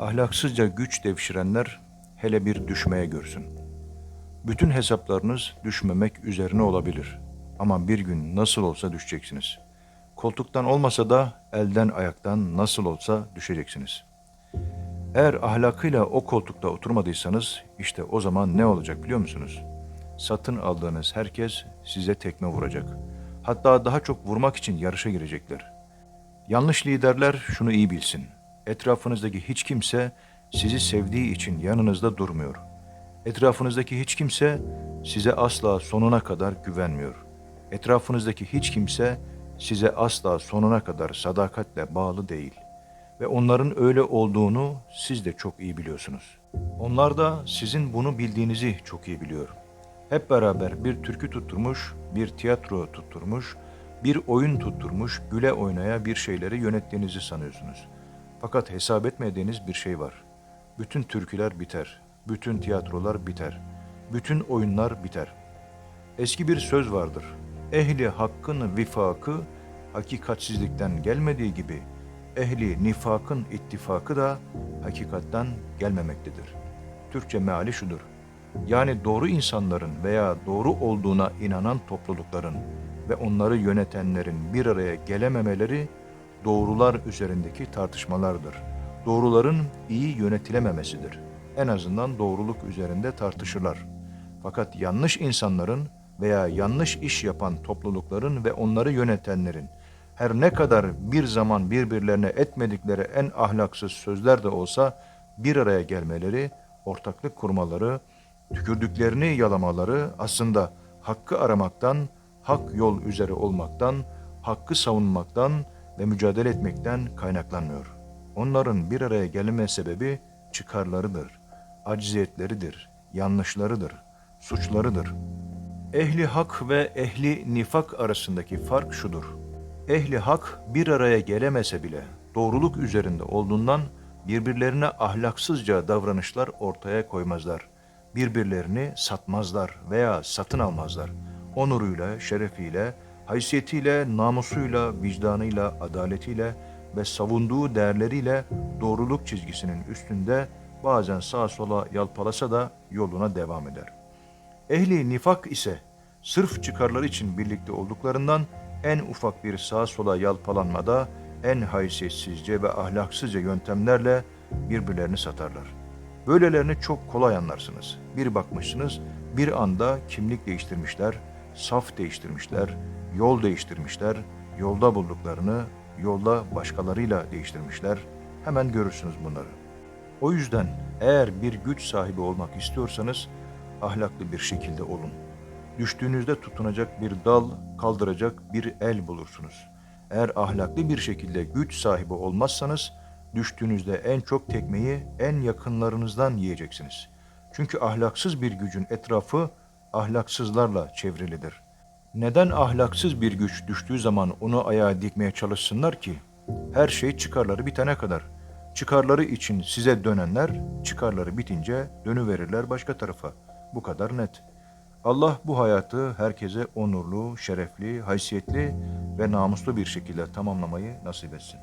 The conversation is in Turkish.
Ahlaksızca güç devşirenler hele bir düşmeye görsün. Bütün hesaplarınız düşmemek üzerine olabilir. Ama bir gün nasıl olsa düşeceksiniz. Koltuktan olmasa da elden ayaktan nasıl olsa düşeceksiniz. Eğer ahlakıyla o koltukta oturmadıysanız işte o zaman ne olacak biliyor musunuz? Satın aldığınız herkes size tekme vuracak. Hatta daha çok vurmak için yarışa girecekler. Yanlış liderler şunu iyi bilsin. Etrafınızdaki hiç kimse sizi sevdiği için yanınızda durmuyor. Etrafınızdaki hiç kimse size asla sonuna kadar güvenmiyor. Etrafınızdaki hiç kimse size asla sonuna kadar sadakatle bağlı değil. Ve onların öyle olduğunu siz de çok iyi biliyorsunuz. Onlar da sizin bunu bildiğinizi çok iyi biliyor. Hep beraber bir türkü tutturmuş, bir tiyatro tutturmuş, bir oyun tutturmuş, güle oynaya bir şeyleri yönettiğinizi sanıyorsunuz. Fakat hesap etmediğiniz bir şey var. Bütün türküler biter, bütün tiyatrolar biter, bütün oyunlar biter. Eski bir söz vardır. Ehli hakkın vifakı hakikatsizlikten gelmediği gibi ehli nifakın ittifakı da hakikatten gelmemektedir. Türkçe meali şudur. Yani doğru insanların veya doğru olduğuna inanan toplulukların ve onları yönetenlerin bir araya gelememeleri doğrular üzerindeki tartışmalardır. Doğruların iyi yönetilememesidir. En azından doğruluk üzerinde tartışırlar. Fakat yanlış insanların veya yanlış iş yapan toplulukların ve onları yönetenlerin her ne kadar bir zaman birbirlerine etmedikleri en ahlaksız sözler de olsa bir araya gelmeleri, ortaklık kurmaları, tükürdüklerini yalamaları aslında hakkı aramaktan, hak yol üzere olmaktan, hakkı savunmaktan ve mücadele etmekten kaynaklanmıyor. Onların bir araya gelme sebebi çıkarlarıdır, acziyetleridir, yanlışlarıdır, suçlarıdır. Ehli hak ve ehli nifak arasındaki fark şudur. Ehli hak bir araya gelemese bile doğruluk üzerinde olduğundan birbirlerine ahlaksızca davranışlar ortaya koymazlar. Birbirlerini satmazlar veya satın almazlar. Onuruyla, şerefiyle, haysiyetiyle, namusuyla, vicdanıyla, adaletiyle ve savunduğu değerleriyle doğruluk çizgisinin üstünde bazen sağa sola yalpalasa da yoluna devam eder. Ehli nifak ise sırf çıkarları için birlikte olduklarından en ufak bir sağa sola yalpalanmada en haysiyetsizce ve ahlaksızca yöntemlerle birbirlerini satarlar. Böylelerini çok kolay anlarsınız. Bir bakmışsınız bir anda kimlik değiştirmişler, saf değiştirmişler, yol değiştirmişler, yolda bulduklarını yolda başkalarıyla değiştirmişler. Hemen görürsünüz bunları. O yüzden eğer bir güç sahibi olmak istiyorsanız ahlaklı bir şekilde olun. Düştüğünüzde tutunacak bir dal, kaldıracak bir el bulursunuz. Eğer ahlaklı bir şekilde güç sahibi olmazsanız düştüğünüzde en çok tekmeyi en yakınlarınızdan yiyeceksiniz. Çünkü ahlaksız bir gücün etrafı ahlaksızlarla çevrilidir. Neden ahlaksız bir güç düştüğü zaman onu ayağa dikmeye çalışsınlar ki? Her şey çıkarları bitene kadar. Çıkarları için size dönenler, çıkarları bitince dönüverirler başka tarafa. Bu kadar net. Allah bu hayatı herkese onurlu, şerefli, haysiyetli ve namuslu bir şekilde tamamlamayı nasip etsin.